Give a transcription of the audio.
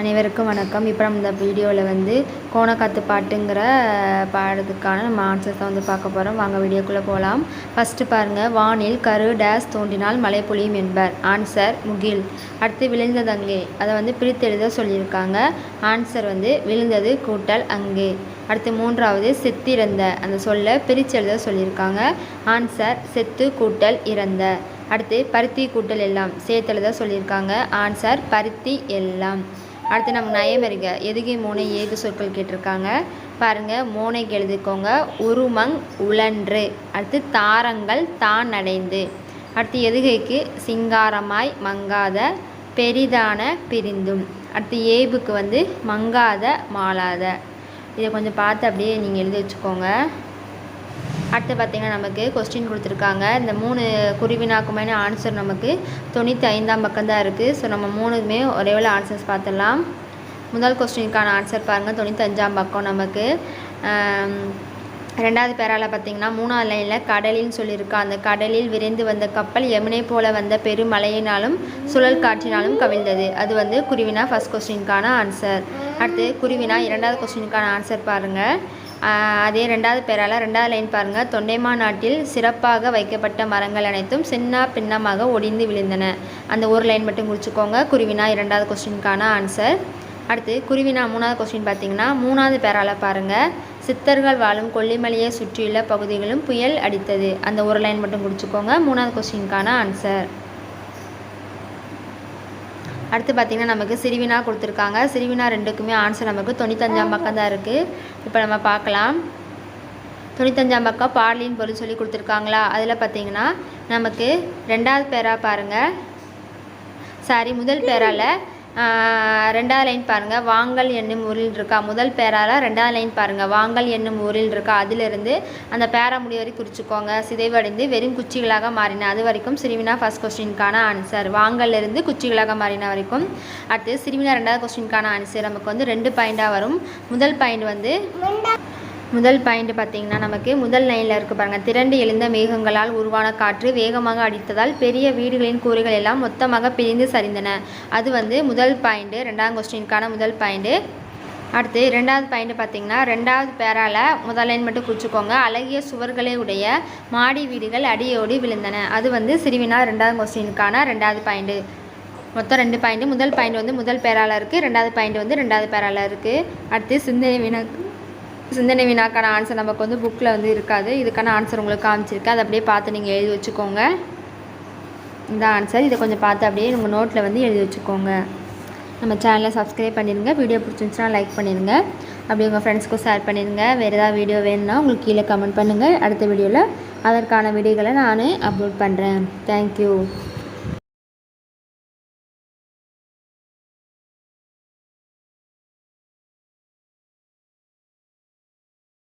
அனைவருக்கும் வணக்கம். இப்போ நம்ம இந்த வீடியோவில் வந்து கோணக்காத்து பாட்டுங்கிற பாடத்துக்கான நம்ம ஆன்சர்ஸை வந்து பார்க்க போகிறோம் வாங்க வீடியோக்குள்ளே போகலாம் ஃபஸ்ட்டு பாருங்கள் வானில் கரு டேஸ் தோன்றினால் மழை பொழியும் என்பர். ஆன்சர் முகில். அடுத்து விழுந்தது அங்கே அதை வந்து பிரித்தெழுத சொல்லியிருக்காங்க. ஆன்சர் வந்து விழுந்தது கூட்டல் அங்கே. அடுத்து மூன்றாவது செத்திறந்த. அந்த சொல்லை பிரிச்செழுத சொல்லியிருக்காங்க. ஆன்சர் செத்து கூட்டல் இறந்த. அடுத்து பருத்தி கூட்டல் எல்லாம். சேர்த்தெழுத சொல்லியிருக்காங்க. ஆன்சர் பருத்தி எல்லாம். அடுத்து நம்ம நயமறிக எதுகை மூனை ஏது சொற்கள் கேட்டிருக்காங்க. பாருங்கள் மோனைக்கு எழுதிக்கோங்க. உருமங் உழன்று. அடுத்து தாரங்கள் தான் அடைந்து. அடுத்து எதுகைக்கு? சிங்காரமாய் மங்காத பெரிதான பிரிந்தும். அடுத்து ஏபுக்கு வந்து மங்காத மாளாத. இதை கொஞ்சம் பார்த்து அப்படியே நீங்கள் எழுதி வச்சுக்கோங்க. அடுத்து பார்த்திங்கன்னா நமக்கு கொஸ்டின் கொடுத்துருக்காங்க. இந்த மூணு குருவினாக்குமான ஆன்சர் நமக்கு? தொண்ணூற்றி ஐந்தாம் பக்கம் தான் இருக்குது ஸோ நம்ம மூணுமே ஒரே வேலை ஆன்சர்ஸ் பார்த்துடலாம். முதல் கொஸ்டினுக்கான ஆன்சர் பாருங்கள் தொண்ணூத்தஞ்சாம் பக்கம் நமக்கு. ரெண்டாவது பேரால் பார்த்தீங்கன்னா மூணாவது லைனில் கடலின்னு சொல்லியிருக்கா. அந்த கடலில் விரைந்து வந்த கப்பல் யமுனை போல வந்த பெருமழையினாலும் சுழல் காற்றினாலும் கவிழ்ந்தது. அது வந்து குருவினா ஃபஸ்ட் கொஸ்டினுக்கான ஆன்சர் அடுத்து குருவினா இரண்டாவது கொஸ்டினுக்கான ஆன்சர் பாருங்கள் அதே ரெண்டாவது பேரால் ரெண்டாவது லைன் பாருங்கள் தொண்டைமா நாட்டில் சிறப்பாக வைக்கப்பட்ட மரங்கள் அனைத்தும் சின்ன பின்னமாக ஒடிந்து விழுந்தன. அந்த ஒரு லைன் மட்டும் குறிச்சிக்கோங்க குருவினா இரண்டாவது கொஸ்டினுக்கான ஆன்சர். அடுத்து குருவினா மூணாவது கொஸ்டின் பார்த்தீங்கன்னா மூணாவது பேரால் பாருங்கள் சித்தர்கள் வாழும் கொல்லிமலையை சுற்றியுள்ள பகுதிகளும் புயல் அடித்தது. அந்த ஒரு லைன் மட்டும் குறிச்சிக்கோங்க மூணாவது கொஸ்டினுக்கான ஆன்சர். அடுத்து பார்த்திங்கன்னா நமக்கு சிறுவினா கொடுத்துருக்காங்க. சிறுவினா ரெண்டுக்குமே ஆன்சர் நமக்கு தொண்ணூத்தஞ்சாம் பக்கம் தான் இருக்குது இப்போ நம்ம பார்க்கலாம். தொண்ணூத்தஞ்சாம் பக்கம் பாடலின் பொருள் சொல்லி கொடுத்துருக்காங்களா? அதில் பார்த்திங்கன்னா நமக்கு ரெண்டாவது பேராக பாருங்கள் சாரி முதல் பேரால் ரெண்டாவது லைன் பாருங்கள் வாங்கல் என்னும் ஊரில் இருக்கா? முதல் பேரால் ரெண்டாவது லைன் பாருங்கள் வாங்கல் என்னும் ஊரில் இருக்கா? அதிலிருந்து அந்த பேரா முடி வரை குறிச்சிக்கோங்க. சிதைவடைந்து வெறும் குச்சிகளாக மாறின அது வரைக்கும் சிறுவினா ஃபஸ்ட் கொஸ்டினுக்கான ஆன்சர் வாங்கல்லிருந்து குச்சிகளாக மாறின வரைக்கும் அடுத்து சிறுவினா ரெண்டாவது கொஸ்டினுக்கான ஆன்சர் நமக்கு வந்து ரெண்டு பாயிண்டாக வரும். முதல் பாயிண்ட் வந்து முதல் பாயிண்ட் பார்த்தீங்கன்னா நமக்கு முதல் லைனில் இருக்குது பாருங்கள் திரண்டு எழுந்த மேகங்களால் உருவான காற்று வேகமாக அடித்ததால் பெரிய வீடுகளின் கூறுகள் எல்லாம் மொத்தமாக பிரிந்து சரிந்தன. அது வந்து முதல் பாயிண்ட்டு ரெண்டாம் கொஸ்டினுக்கான முதல் பாயிண்ட்டு அடுத்து ரெண்டாவது பாயிண்ட் பார்த்தீங்கன்னா ரெண்டாவது பேரால் முதல் லைன் மட்டும் குறிச்சிக்கோங்க. அழகிய சுவர்களை உடைய மாடி வீடுகள் அடியோடி விழுந்தன. அது வந்து சிறுவினா ரெண்டாவது கொஸ்டினுக்கான ரெண்டாவது பாயிண்ட்டு மொத்தம் ரெண்டு பாயிண்ட்டு முதல் பாயிண்ட் வந்து முதல் பேரால் இருக்குது ரெண்டாவது பாயிண்ட் வந்து ரெண்டாவது பேரால் இருக்குது அடுத்து சிந்தனை வினாக்கு சிந்தனை வினாக்கான ஆன்சர் நமக்கு வந்து புக்கில் வந்து இருக்காது. இதுக்கான ஆன்சர் உங்களுக்கு காமிச்சிருக்கு. அதை அப்படியே பார்த்து நீங்கள் எழுதி வச்சுக்கோங்க. இந்த ஆன்சர் இதை கொஞ்சம் பார்த்து அப்படியே உங்கள் நோட்டில் வந்து எழுதி வச்சுக்கோங்க. நம்ம சேனலை சப்ஸ்கிரைப் பண்ணிடுங்க. வீடியோ பிடிச்சிருந்துச்சுன்னா லைக் பண்ணிடுங்க. அப்படி உங்கள் ஃப்ரெண்ட்ஸ்க்கும் ஷேர் பண்ணிடுங்க. வேறு ஏதாவது வீடியோ வேணும்னா உங்களுக்கு கீழே கமெண்ட் பண்ணுங்கள் அடுத்த வீடியோவில் அதற்கான வீடியோகளை நான் அப்லோட் பண்ணுறேன் தேங்க்யூ